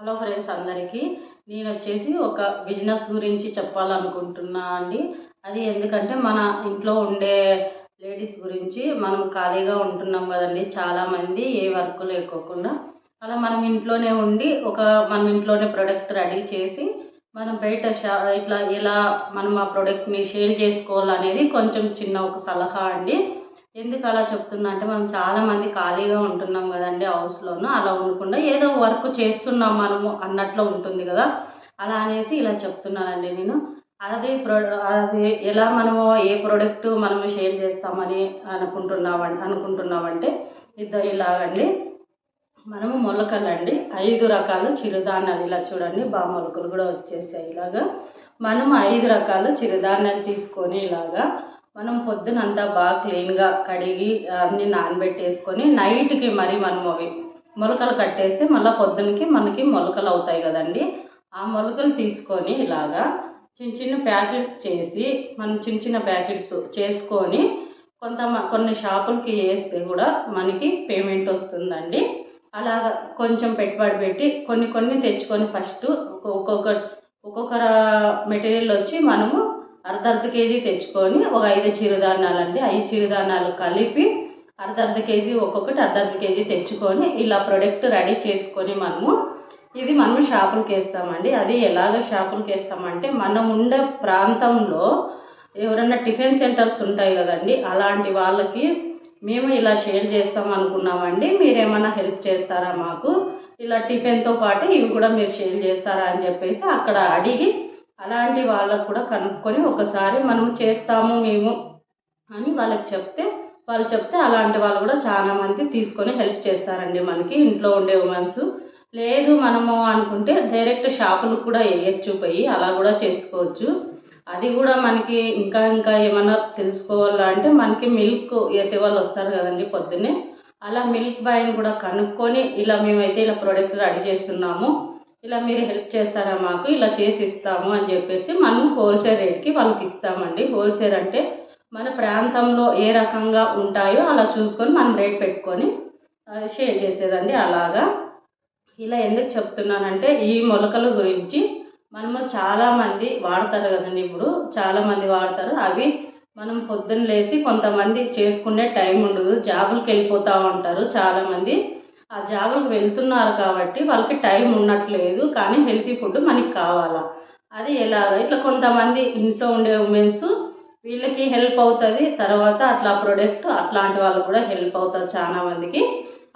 Hello friends అందరికీ. నేను వచ్చేసి ఒక బిజినెస్ గురించి చెప్పాలనుకుంటున్నా అండి. అది ఎందుకంటే మన ఇంట్లో ఉండే లేడీస్ గురించి మనం ఖాళీగా ఉంటున్నాం కదండి చాలామంది ఏ వర్క్ లేకోకుండా. అలా మనం ఇంట్లోనే ఉండి ఒక మనం ఇంట్లోనే ప్రొడక్ట్ రెడీ చేసి మనం బయట షా ఇట్లా ఎలా మనం ఆ ప్రోడక్ట్ని షేర్ చేసుకోవాలనేది కొంచెం చిన్న ఒక సలహా అండి. ఎందుకు అలా చెప్తున్నా అంటే మనం చాలామంది ఖాళీగా ఉంటున్నాం కదండి హౌస్లోనూ అలా ఉండకుండా ఏదో వర్క్ చేస్తున్నాం మనము అన్నట్లు ఉంటుంది కదా. అలా అనేసి ఇలా చెప్తున్నానండి నేను. అది ప్రో అది ఎలా మనము ఏ ప్రోడక్ట్ మనము షేర్ చేస్తామని అనుకుంటున్నాం అనుకుంటున్నామంటే ఇద్దరు ఇలాగండి. మనము మొలకలండి. ఐదు రకాల చిరుధాన్యాలు ఇలా చూడండి. బా మొలకలు కూడా వచ్చేసాయి ఇలాగా. మనము ఐదు రకాల చిరుధాన్యాలు తీసుకొని ఇలాగా మనం పొద్దునంతా బాగా క్లీన్గా కడిగి అన్ని నానబెట్టేసుకొని నైట్కి మరి మనం అవి మొలకలు కట్టేస్తే మళ్ళీ పొద్దునకి మనకి మొలకలు అవుతాయి కదండి. ఆ మొలకలు తీసుకొని ఇలాగా చిన్న చిన్న ప్యాకెట్స్ చేసి మనం చిన్న చిన్న ప్యాకెట్స్ చేసుకొని కొంత కొన్ని షాపులకి వేస్తే కూడా మనకి పేమెంట్ వస్తుందండి. అలాగ కొంచెం పెట్టుబడి పెట్టి కొన్ని కొన్ని తెచ్చుకొని ఫస్ట్ ఒక్కొక్క ఒక్కొక్క మెటీరియల్ వచ్చి మనము అర్ధ అర్ధ కేజీ తెచ్చుకొని ఒక ఐదు చిరుధాన్యాలు అండి ఐదు చిరుధాన్యాలు కలిపి అర్ధ అర్ధ కేజీ ఒక్కొక్కటి అర్ధ అర్ధ కేజీ తెచ్చుకొని ఇలా ప్రొడక్ట్ రెడీ చేసుకొని మనము ఇది మనం షాపులకి వేస్తామండి. అది ఎలాగ షాపులకి వేస్తామంటే మనం ఉండే ప్రాంతంలో ఎవరైనా టిఫిన్ సెంటర్స్ ఉంటాయి కదండి అలాంటి వాళ్ళకి మేము ఇలా షేర్ చేస్తాం అనుకున్నామండి. మీరేమైనా హెల్ప్ చేస్తారా మాకు? ఇలా టిఫిన్తో పాటు ఇవి కూడా మీరు షేర్ చేస్తారా అని చెప్పేసి అక్కడ అడిగి అలాంటి వాళ్ళకు కూడా కనుక్కొని ఒకసారి మనం చేస్తాము మేము అని వాళ్ళకి చెప్తే వాళ్ళు చెప్తే అలాంటి వాళ్ళు కూడా చాలామంది తీసుకొని హెల్ప్ చేస్తారండి మనకి ఇంట్లో ఉండే ఉమెన్స్ లేదు మనము అనుకుంటే డైరెక్ట్ షాపులకు కూడా వేయచ్చు పోయి అలా కూడా చేసుకోవచ్చు. అది కూడా మనకి ఇంకా ఇంకా ఏమైనా తెలుసుకోవాలా అంటే మనకి మిల్క్ వేసే వాళ్ళు వస్తారు కదండి పొద్దున్నే. అలా మిల్క్ బాయ్ని కూడా కనుక్కొని ఇలా మేమైతే ఇలా ప్రోడక్ట్ రెడీ చేస్తున్నాము. ఇలా మీరు హెల్ప్ చేస్తారా మాకు? ఇలా చేసి ఇస్తాము అని చెప్పేసి మనం హోల్సేల్ రేట్కి వాళ్ళకి ఇస్తామండి. హోల్సేల్ అంటే మన ప్రాంతంలో ఏ రకంగా ఉంటాయో అలా చూసుకొని మనం రేట్ పెట్టుకొని షేర్ చేసేదండి అలాగా. ఇలా ఎందుకు చెప్తున్నానంటే ఈ మొలకల గురించి మనము చాలామంది వాడతారు కదండి ఇప్పుడు. చాలామంది వాడతారు. అవి మనం పొద్దున్న లేచి కొంతమంది చేసుకునే టైం ఉండదు. జాబులకు వెళ్ళిపోతూ ఉంటారు చాలామంది. ఆ జాబులకు వెళ్తున్నారు కాబట్టి వాళ్ళకి టైం ఉండట్లేదు కానీ హెల్తీ ఫుడ్ మనకి కావాలా. అది ఎలాగ ఇట్లా కొంతమంది ఇంట్లో ఉండే ఉమెన్స్ వీళ్ళకి హెల్ప్ అవుతుంది తర్వాత అట్లా ప్రొడక్ట్ అట్లాంటి వాళ్ళకి కూడా హెల్ప్ అవుతారు చాలా మందికి.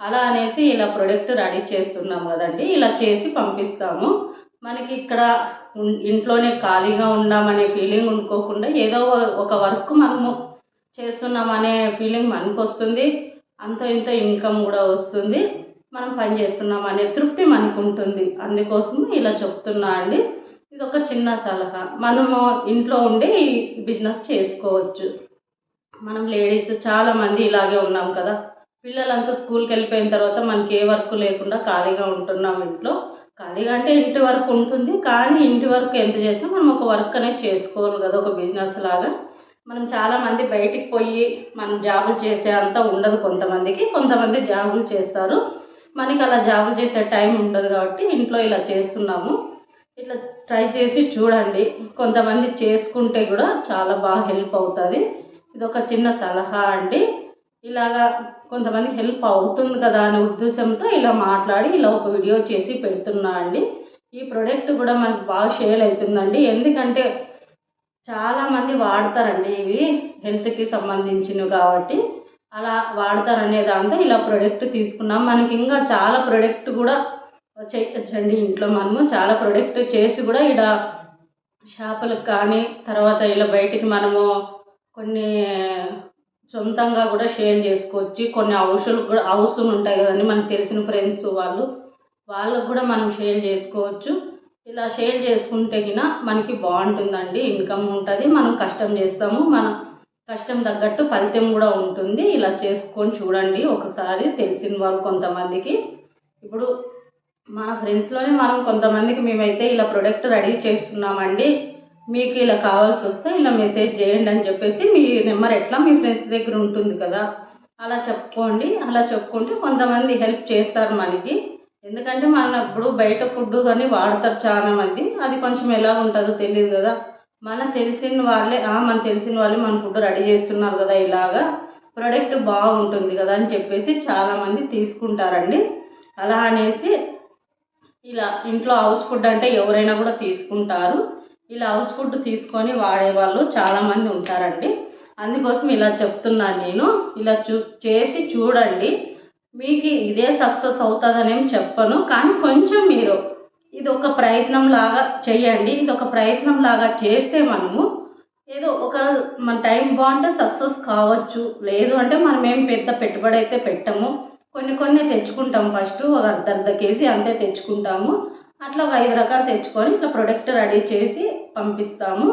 అలా అనేసి ఇలా ప్రొడక్ట్ రెడీ చేస్తున్నాం కదండి ఇలా చేసి పంపిస్తాము. మనకి ఇక్కడ ఇంట్లోనే ఖాళీగా ఉన్నామనే ఫీలింగ్ ఉండుకోకుండా ఏదో ఒక వర్క్ మనము చేస్తున్నామనే ఫీలింగ్ మనకు వస్తుంది అంత ఇంత ఇన్కమ్ కూడా వస్తుంది. మనం పని చేస్తున్నాం అనే తృప్తి మనకు ఉంటుంది అందుకోసం ఇలా చెప్తున్నా అండి. ఇది ఒక చిన్న సలహా. మనము ఇంట్లో ఉండి ఈ బిజినెస్ చేసుకోవచ్చు. మనం లేడీస్ చాలామంది ఇలాగే ఉన్నాం కదా. పిల్లలంతా స్కూల్కి వెళ్ళిపోయిన తర్వాత మనకి ఏ వర్క్ లేకుండా ఖాళీగా ఉంటున్నాం ఇంట్లో. ఖాళీగా అంటే ఇంటి వర్క్ ఉంటుంది. కానీ ఇంటి వర్క్ ఎంత చేసినా మనం ఒక వర్క్ అనేది చేసుకోవాలి కదా ఒక బిజినెస్ లాగా. మనం చాలామంది బయటికి పోయి మనం జాబులు చేసే అంత ఉండదు కొంతమందికి. కొంతమంది జాబులు చేస్తారు. మనకి అలా జాబులు చేసే టైం ఉండదు కాబట్టి ఇంట్లో ఇలా చేస్తున్నాము. ఇట్లా ట్రై చేసి చూడండి. కొంతమంది చేసుకుంటే కూడా చాలా బాగా హెల్ప్ అవుతుంది. ఇది ఒక చిన్న సలహా అండి. ఇలాగా కొంతమంది హెల్ప్ అవుతుంది కదా అనే ఉద్దేశంతో ఇలా మాట్లాడి ఇలా ఒక వీడియో చేసి పెడుతున్నా అండి. ఈ ప్రోడక్ట్ కూడా మనకు బాగా షేల్ అవుతుందండి. ఎందుకంటే చాలామంది వాడతారండి ఇవి హెల్త్కి సంబంధించినవి కాబట్టి. అలా వాడతారనే దాంతో ఇలా ప్రోడక్ట్ తీసుకున్నాం. మనకి ఇంకా చాలా ప్రోడక్ట్ కూడా చేయొచ్చండి ఇంట్లో మనము. చాలా ప్రోడక్ట్ చేసి కూడా ఇక్కడ షాపులకు కానీ తర్వాత ఇలా బయటికి మనము కొన్ని సొంతంగా కూడా షేర్ చేసుకోవచ్చు. కొన్ని హౌసులు కూడా హౌసులు ఉంటాయి కదండి మనకు తెలిసిన ఫ్రెండ్స్ వాళ్ళు. వాళ్ళకు కూడా మనం షేర్ చేసుకోవచ్చు. ఇలా షేర్ చేసుకుంటే కిన మనకి బాగుంటుందండి. ఇన్కమ్ ఉంటుంది మనం కష్టం చేస్తాము. మన కష్టం తగ్గట్టు ఫలితం కూడా ఉంటుంది. ఇలా చేసుకొని చూడండి. ఒకసారి తెలిసిన వాళ్ళు కొంతమందికి. ఇప్పుడు మన ఫ్రెండ్స్లోనే మనం కొంతమందికి మేమైతే ఇలా ప్రొడక్ట్ రెడీ చేస్తున్నామండి. మీకు ఇలా కావాల్సి వస్తే ఇలా మెసేజ్ చేయండి అని చెప్పేసి మీ నెంబర్ ఎట్లా మీ ఫ్రెండ్స్ దగ్గర ఉంటుంది కదా. అలా చెప్పుకోండి. అలా చెప్పుకుంటే కొంతమంది హెల్ప్ చేస్తారు మనకి. ఎందుకంటే మన ఇప్పుడు బయట ఫుడ్ కానీ వాడతారు చాలా మంది. అది కొంచెం ఎలా ఉంటుందో తెలియదు కదా. మన తెలిసిన వాళ్ళే "ఆ, మన తెలిసిన వాళ్ళే మన ఫుడ్ రెడీ చేస్తున్నారు కదా ఇలాగా. ప్రోడక్ట్ బాగుంటుంది కదా అని చెప్పేసి చాలామంది తీసుకుంటారండి. అలా అనేసి ఇలా ఇంట్లో హౌస్ ఫుడ్ అంటే ఎవరైనా కూడా తీసుకుంటారు. ఇలా హౌస్ ఫుడ్ తీసుకొని వాడేవాళ్ళు చాలామంది ఉంటారండి. అందుకోసం ఇలా చెప్తున్నాను నేను. ఇలా చూ చేసి చూడండి. మీకు ఇదే సక్సెస్ అవుతుందనేం చెప్పను కానీ కొంచెం మీరు ఇది ఒక ప్రయత్నం లాగా చేయండి ఇది ఒక ప్రయత్నం లాగా చేస్తే మనము ఏదో ఒక మన టైం బాగుంటే సక్సెస్ కావచ్చు లేదు అంటే మనం ఏం పెద్ద పెట్టుబడి అయితే పెట్టము. కొన్ని కొన్ని తెచ్చుకుంటాం ఫస్ట్ ఒక అర్ధ అర్ధ కేజీ అంతే తెచ్చుకుంటాము. అట్లా ఒక ఐదు రకాలు తెచ్చుకొని ఇట్లా ప్రొడక్ట్ రెడీ చేసి పంపిస్తాము.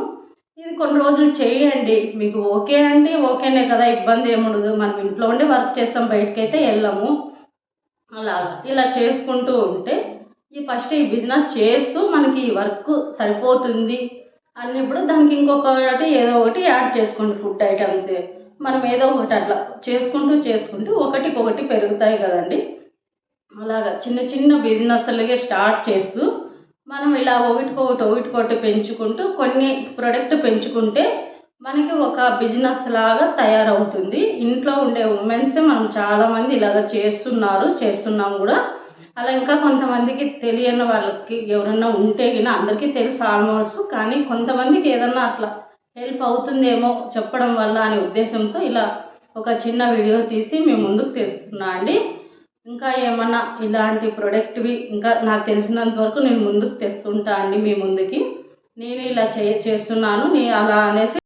ఇది కొన్ని రోజులు చేయండి. మీకు ఓకే అంటే ఓకేనే కదా ఇబ్బంది ఏముండదు మనం ఇంట్లో ఉండి వర్క్ చేస్తాం బయటకైతే వెళ్ళము. అలాగా ఇలా చేసుకుంటూ ఉంటే ఈ ఫస్ట్ ఈ బిజినెస్ చేస్తూ మనకి ఈ వర్క్ సరిపోతుంది అన్నప్పుడు దానికి ఇంకొకటి ఏదో ఒకటి యాడ్ చేసుకోండి ఫుడ్ ఐటమ్స్. మనం ఏదో ఒకటి అట్లా చేసుకుంటూ చేసుకుంటూ ఒకటికొకటి పెరుగుతాయి కదండి. అలాగా చిన్న చిన్న బిజినెస్లకే స్టార్ట్ చేస్తూ మనం ఇలా ఒకటికొకటి ఒకటికొకటి పెంచుకుంటూ కొన్ని ప్రొడక్ట్ పెంచుకుంటే మనకి ఒక బిజినెస్ లాగా తయారవుతుంది. ఇంట్లో ఉండే ఉమెన్స్ మనం చాలామంది ఇలాగ చేస్తున్నారు చేస్తున్నాం కూడా. అలా ఇంకా కొంతమందికి తెలియని వాళ్ళకి ఎవరన్నా ఉంటే కానీ అందరికీ తెలుసు ఆల్మోస్ట్ కానీ కొంతమందికి ఏదన్నా అట్లా హెల్ప్ అవుతుందేమో చెప్పడం వల్ల అనే ఉద్దేశంతో ఇలా ఒక చిన్న వీడియో తీసి మేము ముందుకు తెస్తున్నా అండి. ఇంకా ఏమన్నా ఇలాంటి ప్రొడక్ట్వి ఇంకా నాకు తెలిసినంత వరకు నేను ముందుకు తెస్తుంటా అండి మీ ముందుకి. నేను ఇలా చే చేస్తున్నాను నేను అలా అనేసి